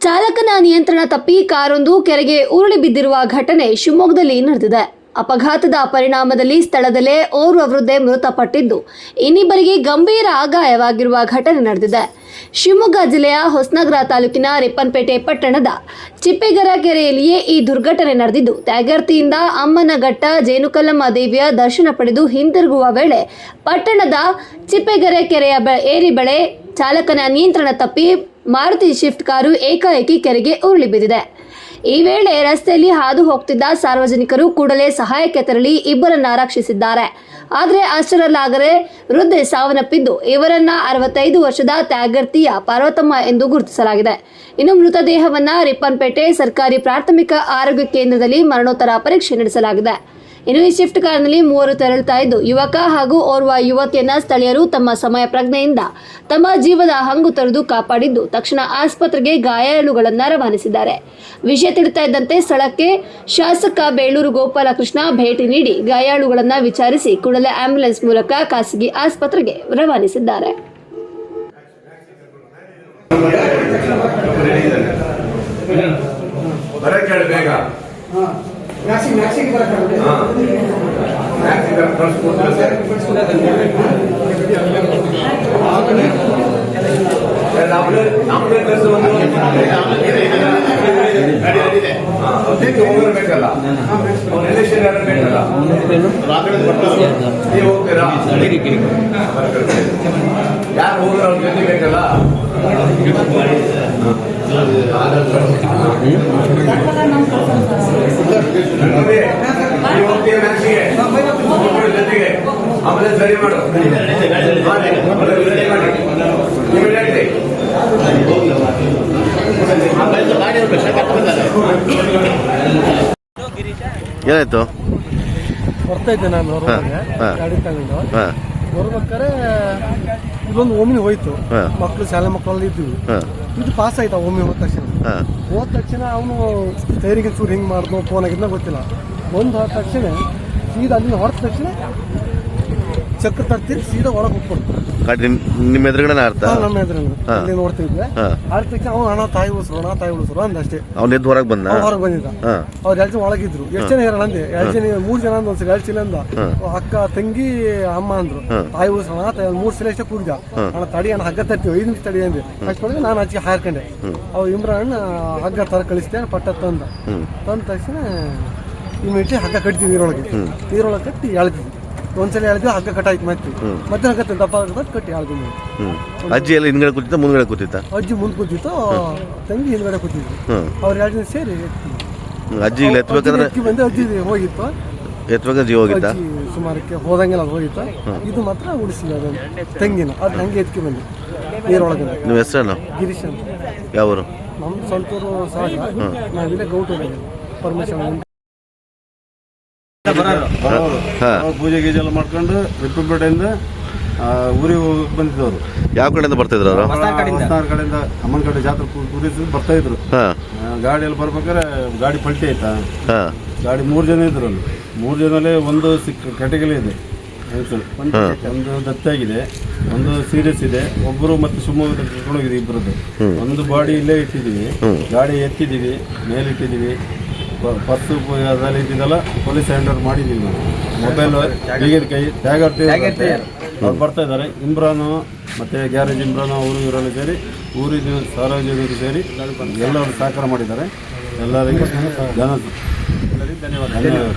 ಚಾಲಕನ ನಿಯಂತ್ರಣ ತಪ್ಪಿ ಕಾರೊಂದು ಕೆರೆಗೆ ಉರುಳಿ ಬಿದ್ದಿರುವ ಘಟನೆ ಶಿವಮೊಗ್ಗದಲ್ಲಿ ನಡೆದಿದೆ. ಅಪಘಾತದ ಪರಿಣಾಮದಲ್ಲಿ ಸ್ಥಳದಲ್ಲೇ ಓರ್ವ ವೃದ್ಧೆ ಮೃತಪಟ್ಟಿದ್ದು, ಇನ್ನಿಬ್ಬರಿಗೆ ಗಂಭೀರ ಗಾಯವಾಗಿರುವ ಘಟನೆ ನಡೆದಿದೆ. ಶಿವಮೊಗ್ಗ ಜಿಲ್ಲೆಯ ಹೊಸನಗರ ತಾಲೂಕಿನ ರಿಪ್ಪನ್ಪೇಟೆ ಪಟ್ಟಣದ ಚಿಪ್ಪೆಗರ ಕೆರೆಯಲ್ಲಿಯೇ ಈ ದುರ್ಘಟನೆ ನಡೆದಿದ್ದು, ತ್ಯಾಗರ್ತಿಯಿಂದ ಅಮ್ಮನಘಟ್ಟ ಜೇನುಕಲ್ಲಮ್ಮ ದೇವಿಯ ದರ್ಶನ ಪಡೆದು ಹಿಂತಿರುಗುವ ವೇಳೆ ಪಟ್ಟಣದ ಚಿಪ್ಪೆಗರೆ ಕೆರೆಯ ಏರಿ ಬಳೆ ಚಾಲಕನ ನಿಯಂತ್ರಣ ತಪ್ಪಿ ಮಾರುತಿ ಶಿಫ್ಟ್ ಕಾರು ಏಕಾಏಕಿ ಕೆರೆಗೆ ಉರುಳಿ ಬಿದ್ದಿದೆ. ಈ ವೇಳೆ ರಸ್ತೆಯಲ್ಲಿ ಹಾದು ಹೋಗ್ತಿದ್ದ ಸಾರ್ವಜನಿಕರು ಕೂಡಲೇ ಸಹಾಯಕ್ಕೆ ತೆರಳಿ ಇಬ್ಬರನ್ನ ರಕ್ಷಿಸಿದ್ದಾರೆ. ಆದರೆ ಅಷ್ಟರಲ್ಲಾಗರೆ ವೃದ್ಧೆ ಸಾವನ್ನಪ್ಪಿದ್ದು, ಇವರನ್ನ ಅರವತ್ತೈದು ವರ್ಷದ ತ್ಯಾಗರ್ತಿಯ ಪಾರ್ವತಮ್ಮ ಎಂದು ಗುರುತಿಸಲಾಗಿದೆ. ಇನ್ನು ಮೃತದೇಹವನ್ನ ರಿಪ್ಪನ್ಪೇಟೆ ಸರ್ಕಾರಿ ಪ್ರಾಥಮಿಕ ಆರೋಗ್ಯ ಕೇಂದ್ರದಲ್ಲಿ ಮರಣೋತ್ತರ ಪರೀಕ್ಷೆ ನಡೆಸಲಾಗಿದೆ. ಇನ್ನು ಈ ಶಿಫ್ಟ್ ಕಾರ್ನಲ್ಲಿ ಮೂವರು ತೆರಳುತ್ತಾ ಇದ್ದು ಯುವಕ ಹಾಗೂ ಓರ್ವ ಯುವತಿಯನ್ನ ಸ್ಥಳೀಯರು ತಮ್ಮ ಸಮಯ ಪ್ರಜ್ಞೆಯಿಂದ ತಮ್ಮ ಜೀವದ ಹಂಗು ತೊರೆದು ಕಾಪಾಡಿದ್ದು ತಕ್ಷಣ ಆಸ್ಪತ್ರೆಗೆ ಗಾಯಾಳುಗಳನ್ನ ರವಾನಿಸಿದ್ದಾರೆ. ವಿಷಯ ತಿಳಿತಾ ಇದ್ದಂತೆ ಸ್ಥಳಕ್ಕೆ ಶಾಸಕ ಬೇಳೂರು ಗೋಪಾಲಕೃಷ್ಣ ಭೇಟಿ ನೀಡಿ ಗಾಯಾಳುಗಳನ್ನ ವಿಚಾರಿಸಿ ಕೂಡಲೇ ಆಂಬ್ಯುಲೆನ್ಸ್ ಮೂಲಕ ಖಾಸಗಿ ಆಸ್ಪತ್ರೆಗೆ ರವಾನಿಸಿದ್ದಾರೆ. ಬರಕ್ಕೆ ಹೇಳಿ ಬೇಗ ಮ್ಯಾಕ್ಸಿ ಮ್ಯಾಕ್ಸಿಗೆ ಬರಕ್ಕಾಗುತ್ತೆ ಹಾ ಟ್ಯಾಕ್ಸಿ ಕಳ್ಸ್ಕೊಡ್ತಾರೆ ಸರ್ ನಮ್ಮದೇ ನಮ್ಮದೇ ಕೆಲಸ ಒಂದು ಹಾ, ಅದಕ್ಕೆ ಹೋಗೋರು ಬೇಕಲ್ಲ ಅವ್ರ ರಿಲೇಷನ್ ಯಾರು ಬೇಕಲ್ಲ ನೀವು ಹೋಗ್ತೀರಾ ಯಾರು ಹೋಗೋರು ಅವ್ರ ಜೊತೆ ಬೇಕಲ್ಲ ಆಮೇಲೆ ಸರಿ ಮಾಡು. ಏನಾಯ್ತು ಬರ್ತಾ ಇದ್ದೆ ನಾನು. ಗಾಡಿ ತಗೊಂಡು ಹಾ ಬರ್ಬೇಕಾರೆ ಇದೊಂದು ಓಮಿನಿ ಹೋಯ್ತು. ಮಕ್ಕಳು ಶಾಲೆ ಮಕ್ಕಳಲ್ಲಿ ಇದ್ವಿ ಇದು ಪಾಸ್ ಆಯ್ತಾ ಒಮ್ಮೆ ಹೋದ ತಕ್ಷಣ. ಹೋದ ತಕ್ಷಣ ಅವನು ಟೈರಿಗೆ ಚೂರು ಹಿಂಗೆ ಮಾಡಿದ್ನೋ ಫೋನ್ ಆಗಿದ್ನ ಗೊತ್ತಿಲ್ಲ. ಒಂದು ಹೋದ ತಕ್ಷಣ ಸೀದಾ ಅಲ್ಲಿ ಹೊರತ ತಕ್ಷಣ ಚಕ್ರ ತರ್ತೀರಿ ಸೀದಾ ಒಳಗೆ ಹೋಗ್ಬಿಡ್ತು ಗಾಡಿ ನಿಮ್ ನಿಮ್ಮ ಎದುರುಗಡೆ ಅರ್ಥ ನಮ್ಮ. ಅಲ್ಲಿ ನೋಡ್ತಿದ್ದೆ ಹಾ. ಅವ್ನು ಹಣ ತಾಯಿ ಉಳಿಸ್ರು ಅಣ್ಣ ತಾಯಿ ಉಳಿಸ್ರು ಅಂದಷ್ಟೇ ಅವ್ನ ಎದ್ದು ಹೊರಗೆ ಬಂದ ಅವ್ನು ಹೊರಗೆ ಬಂದಿದ್ದ. ಹಾ. ಅವ್ರು ಎರಡು ಜನ ಒಳಗಿದ್ರು. ಎಷ್ಟು ಜನ ಇರೋಣ ಅಂದೆ ಎರಡು ಜನ ಮೂರು ಜನ ಅಂದ್ ಒಂದ್ಸಲ ಎರಡು ಚೀಲ ಅಂದ. ಅಕ್ಕ ತಂಗಿ ಅಮ್ಮ ಅಂದ್ರು. ತಾಯಿ ಉಳಿಸ್ರಣ ತಾಯಿ ಮೂರು ಸಲ ಅಷ್ಟೇ ಕೂಗಿದ ಅಣ್ಣ ತಡಿ ಅಣ್ಣ ಹಗ್ಗ ತರ್ತೀವಿ ಐದು ನಿಮಿಷ ತಡಿ ಅಂದೆ. ಅಷ್ಟೊಳಗೆ ನಾನು ಆಚೆಗೆ ಹಾರ್ಕೊಂಡೆ. ಅವ್ ಇಮ್ರಾನ್ ಹಗ್ಗ ತರ ಕಳಿಸ್ತೆ ಪಟ್ಟ ತಂದ. ತಂದ ತಕ್ಷಣ ಇಮಿಡಿಯೇಟ್ಲಿ ಹಗ್ಗ ಕಟ್ತೀವಿ ನೀರೊಳಗೆ. ನೀರೊಳಗೆ ಕಟ್ಟಿ ಎಳ್ತೀವಿ ಒಂದ್ಸಲ ಹೇಳಿದ್ವಿ ಹಗ್ಗ ಕಟ್ಟಾಯ್ತು ಮತ್ತೆ. ಮತ್ತೆ ಹಗ್ಗ ದಪ್ಪ ಆಗಬೇಕು ಕಟ್ಟಿ ಹಾಳು ಹ್ಮ್. ಅಜ್ಜಿ ಎಲ್ಲ ಹಿಂದ್ಗಡೆ ಕೂತಿತ್ತ ಮುಂದ್ಗಡೆ ಕೂತಿತ್ತ? ಅಜ್ಜಿ ಮುಂದೆ ಕೂತಿತ್ತು ತಂಗಿ ಹಿಂದ್ಗಡೆ ಕೂತಿದ್ರು ಅವ್ರ ಎರಡು ಜನ ಸೇರಿ ಹ್ಮ್. ಅಜ್ಜಿ ಇಲ್ಲಿ ಅಕ್ಕಿ ಬಂದೆ ಅಜ್ಜಿ ಹೋಗಿತ್ತು. ಎತ್ತಬೇಕಾದ್ರೆ ಜೀವ ಹೋಗಿದ್ದ ಅಜ್ಜಿ ಸುಮಾರಕ್ಕೆ ಹೋದಂಗೆಲ್ಲ ಅದು ಹೋಗಿತ್ತು. ಇದು ಮಾತ್ರ ಉಳಿಸಿಲ್ಲ ಅದನ್ನು ತೆಂಗಿನ. ಅದು ಹಂಗೆ ಎತ್ಕೆ ಬಂದೆ ನೀರೊಳಗೆ ನಿಮ್ಮ ಹೆಸರೇನು? ಗಿರೀಶ್ ಅಂತ. ಯಾವ ಊರು ನಮ್ಮ ಸ್ವಂತೂರು ಸಾಗ ನಾವಿಲ್ಲೇ ಹೋಗಿದ್ದೀವಿ ಪರ್ಮಿಷನ್ ಪೂಜೆ ಗೀಜೆ ಎಲ್ಲ ಮಾಡ್ಕೊಂಡು ರಿಪ್ಪನ್ಪೇಟೆಯಿಂದ ಆ, ಊರಿಗೆ ಹೋಗಿ ಬಂದಿದ್ದವರು. ಯಾವ ಕಡೆಯಿಂದ ಬರ್ತಿದ್ರು ಅವರು? ಹೊಸನಾರ್ ಕಡೆಯಿಂದ. ಅಮ್ಮನ ಕಡೆ ಜಾತ್ರೆ ಕೂರಿಸಿ ಬರ್ತಾ ಇದ್ರು ಗಾಡಿಯಲ್ಲಿ ಬರ್ಬೇಕಾದ್ರೆ ಗಾಡಿ ಪಲ್ಟಿ ಆಯ್ತಾ? ಹಾ. ಗಾಡಿ ಮೂರು ಜನ ಇದ್ರು ಅಲ್ಲಿ. ಮೂರು ಜನಲ್ಲೇ ಒಂದು ಸಿಕ್ ಕೆಟಗರಿ ಇದೆ. ಒಂದು ದತ್ತಾಗಿದೆ ಒಂದು ಸೀರಿಯಸ್ ಇದೆ. ಒಬ್ಬರು ಮತ್ತೆ ಶಿವಮೊಗ್ಗ ಕರ್ಕೊಂಡೋಗಿದೆ ಇಬ್ಬರದ್ದು ಒಂದು ಬಾಡಿ ಇಲ್ಲೇ ಇಟ್ಟಿದೀವಿ ಗಾಡಿ ಎತ್ತಿದೀವಿ ಮೇಲೆ ಇಟ್ಟಿದ್ದೀವಿ ಪ- ಪರ್ಸು ಅದೆಲ್ಲ ಇದ್ದಿದ್ದಲ್ಲ ಪೊಲೀಸ್ ಹ್ಯಾಂಡ್ ಓವರ್ ಮಾಡಿದ್ದೀವಿ ನಾವು. ಮೊಬೈಲ್ ಈಗಿನ ಕೈ ತ್ಯಾಗರ್ತಿ ಅವ್ರು ಬರ್ತಾ ಇದ್ದಾರೆ. ಇಮ್ರಾನು ಮತ್ತೆ ಗ್ಯಾರೇಜ್ ಇಮ್ರಾನು ಅವರು ಇವರೆಲ್ಲ ಸೇರಿ ಊರಿನ ಸಾರ್ವಜನಿಕರು ಸೇರಿ ಎಲ್ಲರೂ ಸಹಕಾರ ಮಾಡಿದ್ದಾರೆ. ಎಲ್ಲರಿಗೂ ಧನ್ಯವಾದ. ಧನ್ಯವಾದ.